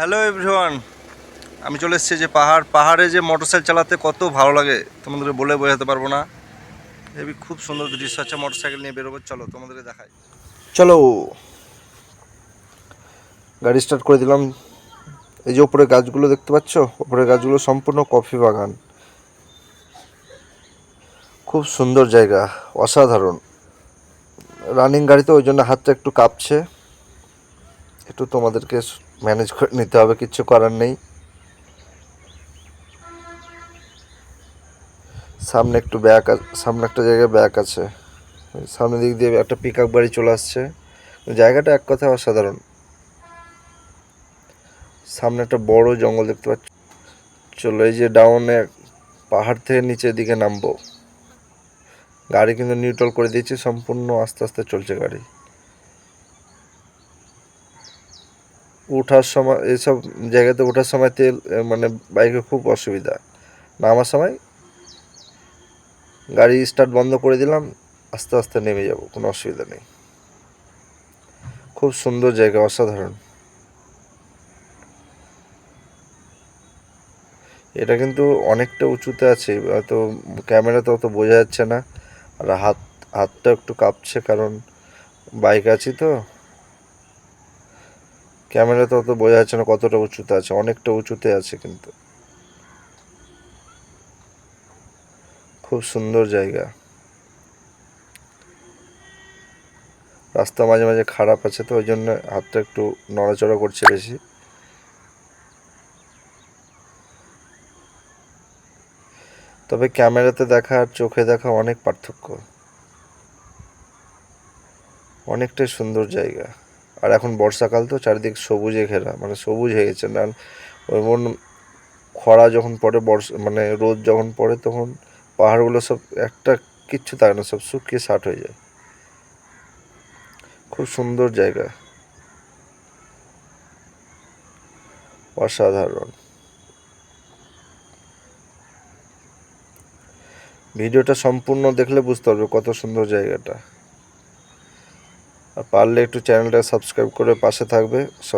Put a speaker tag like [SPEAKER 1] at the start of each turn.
[SPEAKER 1] Hello everyone, আমি চলে এসেছি যে পাহাড়, পাহাড়ে যে মোটরসাইকেল চালাতে কত ভালো লাগে তোমাদের বলে বোঝাতে পারব না। হেবি খুব সুন্দর দৃশ্য আছে, মোটরসাইকেল নিয়ে বেরোবো, চলো তোমাদের দেখাই। চলো, গাড়ি স্টার্ট করে দিলাম। এই যে ওপরে গাছগুলো দেখতে পাচ্ছ ওপরে গাছগুলো সম্পূর্ণ কফি বাগান। খুব সুন্দর জায়গা, অসাধারণ। রানিং গাড়িতে ওই জন্য হাতটা একটু কাঁপছে। একটু তোমাদেরকে ম্যানেজ করে নিতে হবে কিচ্ছু করার নেই। সামনে একটু ব্যাক সামনে একটা জায়গায় ব্যাক আছে। সামনে দিক দিয়ে একটা পিক আপ চলে আসছে। জায়গাটা এক কথায় অসাধারণ। সামনে একটা বড় জঙ্গল দেখতে পাচ্ছ চলো এই যে ডাউনে পাহাড় থেকে নিচের দিকে নামবো। গাড়ি কিন্তু নিউট্রাল করে দিয়েছি, সম্পূর্ণ আস্তে আস্তে চলছে গাড়ি। ওঠার সময় এইসব জায়গাতে ওঠার সময় তেল মানে বাইকে খুব অসুবিধা। নামার সময় গাড়ি স্টার্ট বন্ধ করে দিলাম, আস্তে আস্তে নেমে যাব, কোনো অসুবিধা নেই। খুব সুন্দর জায়গা, অসাধারণ। এটা কিন্তু অনেকটা উঁচুতে আছে, হয়তো ক্যামেরাতে অত বোঝা যাচ্ছে না, আর হাত, হাতটা একটু কাঁপছে কারণ বাইক আছি তো। ক্যামেরাতে অত বোঝা যাচ্ছে না কতটা উঁচুতে আছে, অনেকটা উঁচুতে আছে কিন্তু। খুব সুন্দর জায়গা। রাস্তা মাঝে মাঝে খারাপ আছে তো ওই জন্য হাতটা একটু নড়াচড়া করছে বেশি। তবে ক্যামেরাতে দেখা আর চোখে দেখা অনেক পার্থক্য। অনেকটাই সুন্দর জায়গা। আর এখন বর্ষাকাল তো চারিদিক সবুজে ঘেরা মানে সবুজ হয়ে গেছে। না যেমন খরা যখন পড়ে, বর্ষা মানে রোদ যখন পড়ে, তখন পাহাড়গুলো সব একটা কিচ্ছু থাকে না, সব শুকিয়ে ষাট হয়ে যায়। খুব সুন্দর জায়গা। অসাধারণ। ভিডিওটা সম্পূর্ণ দেখলে বুঝতে পারবে কত সুন্দর জায়গাটা। পারলে একটু চ্যানেলটা সাবস্ক্রাইব করে পাশে থাকবে। স-